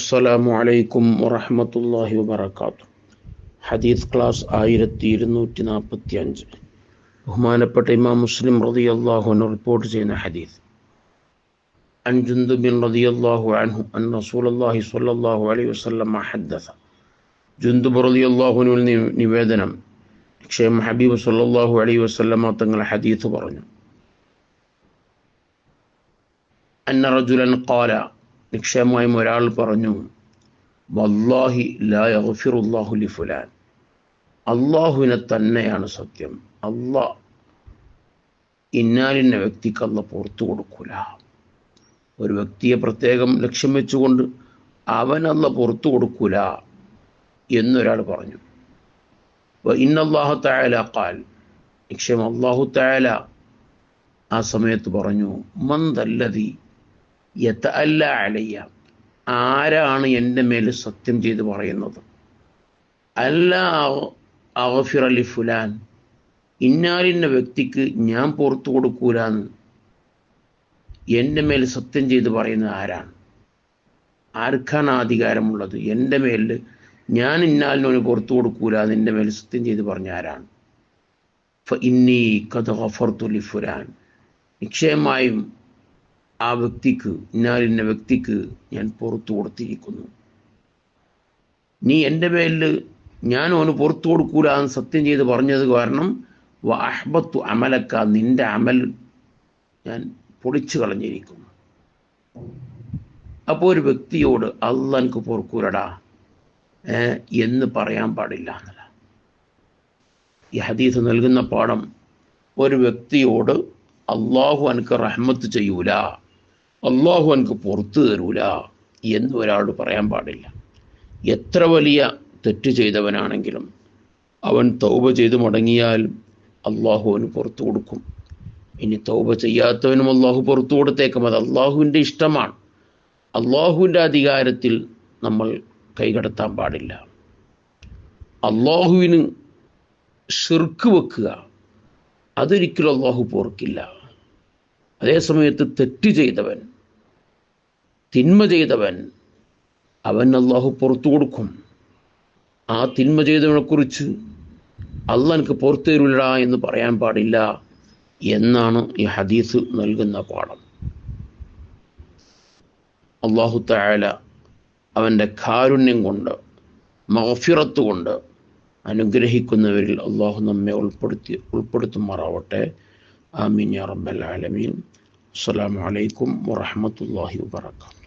അസ്സലാമു അലൈക്കും വറഹമത്തല്ലാഹി വബർക്കാത്തു ഹദീസ് ക്ലാസ് ആയിരത്തി ഇരുന്നൂറ്റി നാൽപ്പത്തി അഞ്ച് ബഹുമാനപ്പെട്ട ഇമാം മുസ്ലിം റതി അള്ളാഹുവിന് റിപ്പോർട്ട് ചെയ്യുന്ന ഹദീസ്. അൻജുന്ദുബിൻ റതി അള്ളാഹു അൻഹു അൻ റസൂൽ അള്ളാഹി സ്വല്ലാഹു അലൈ വസ്ലം ഹദ്ദസ ജുന്ദുബ് റതി അള്ളാഹുവിനുൽ നിവേദനം ക്ഷേം ഹബീബ് സല്ലാഹു അലൈ വസ്ലമ തങ്ങളെ ഹദീസ് പറഞ്ഞു. അന്ന റജുലൻ കാല നിക്ഷേമമായും ഒരാൾ പറഞ്ഞു വല്ലാഹി ലാ യഗ്ഫിറുല്ലാഹു ലി ഫുലാൻ. അള്ളാഹുവിനെ തന്നെയാണ് സത്യം. അള്ളാ ഇന്നാലിന്ന വ്യക്തിക്ക് പുറത്തു കൊടുക്കൂല. ഒരു വ്യക്തിയെ പ്രത്യേകം ലക്ഷ്യം വെച്ചുകൊണ്ട് അവനല്ല പുറത്തു കൊടുക്കൂല എന്നൊരാൾ പറഞ്ഞു. ഇന്നല്ലാഹു തായാല കാൽ നിക്ഷേമം അള്ളാഹു തായാല ആ സമയത്ത് പറഞ്ഞു മന്ദല്ലതി യത്ത അല്ല അലയ്യ. ആരാണ് എന്റെ മേൽ സത്യം ചെയ്ത് പറയുന്നത്? അല്ല അവഫിർ അലി ഫുലാൻ. ഇന്നാലിന്ന വ്യക്തിക്ക് ഞാൻ പുറത്തു കൊടുക്കൂലെന്ന്. എന്റെ മേൽ സത്യം ചെയ്ത് പറയുന്നത് ആരാണ്? ആർക്കാണ് അധികാരമുള്ളത്? എന്റെ മേലിൽ ഞാൻ ഇന്നാലിനോന് പുറത്തു കൊടുക്കൂല എന്റെ മേൽ സത്യം ചെയ്ത് പറഞ്ഞ ആരാണ്? ഇന്നി കഥ ഹഫർത്തുലി ഫുലാൻ. നിശ്ചയമായും ആ വ്യക്തിക്ക് ഇന്നാലിന്ന വ്യക്തിക്ക് ഞാൻ പുറത്തു കൊടുത്തിരിക്കുന്നു. നീ എന്റെ പേരിൽ ഞാൻ അവന് പുറത്തു കൊടുക്കൂല എന്ന് സത്യം ചെയ്ത് പറഞ്ഞത് കാരണം വാഹ്ബത്തു അമലക്ക നിന്റെ അമൽ ഞാൻ പൊളിച്ചു കളഞ്ഞിരിക്കുന്നു. അപ്പോൾ ഒരു വ്യക്തിയോട് അല്ല എനിക്ക് പൊറുക്കൂലടാ എന്ന് പറയാൻ പാടില്ല എന്നല്ല. ഈ ഹദീസ് നൽകുന്ന പാഠം ഒരു വ്യക്തിയോട് അള്ളാഹു എനിക്ക് റഹ്മത്ത് ചെയ്യൂല അള്ളാഹു എനിക്ക് പുറത്തു തരൂല എന്ന് ഒരാളോട് പറയാൻ പാടില്ല. എത്ര വലിയ തെറ്റ് ചെയ്തവനാണെങ്കിലും അവൻ തൗബ ചെയ്ത് മടങ്ങിയാൽ അള്ളാഹു അവന് പുറത്തു കൊടുക്കും. ഇനി തൗബ ചെയ്യാത്തവനും അള്ളാഹു പുറത്തു കൊടുത്തേക്കും. അത് അള്ളാഹുവിന്റെ ഇഷ്ടമാണ്. അള്ളാഹുവിന്റെ അധികാരത്തിൽ നമ്മൾ കൈകടത്താൻ പാടില്ല. അള്ളാഹുവിന് ഷിർക്ക് വെക്കുക അതൊരിക്കലും അള്ളാഹു പോർക്കില്ല അതേസമയത്ത് തെറ്റ് ചെയ്തവൻ തിന്മ ചെയ്തവൻ അവൻ അള്ളാഹു പുറത്തു കൊടുക്കും. ആ തിന്മ ചെയ്തവനെക്കുറിച്ച് അല്ല എനിക്ക് പുറത്തു തരില്ല എന്ന് പറയാൻ പാടില്ല എന്നാണ് ഈ ഹദീസ് നൽകുന്ന പാഠം. അള്ളാഹു തായാല അവന്റെ കാരുണ്യം കൊണ്ട് മഹഫിറത്ത് കൊണ്ട് അനുഗ്രഹിക്കുന്നവരിൽ അള്ളാഹു നമ്മെ ഉൾപ്പെടുത്തി ഉൾപ്പെടുത്തുമാറാവട്ടെ. ആമീൻ റബ്ബൽ ആലമീൻ. അസ്സലാമു അലൈക്കും വറഹ്മത്തുള്ളാഹി വബറകാതുഹു.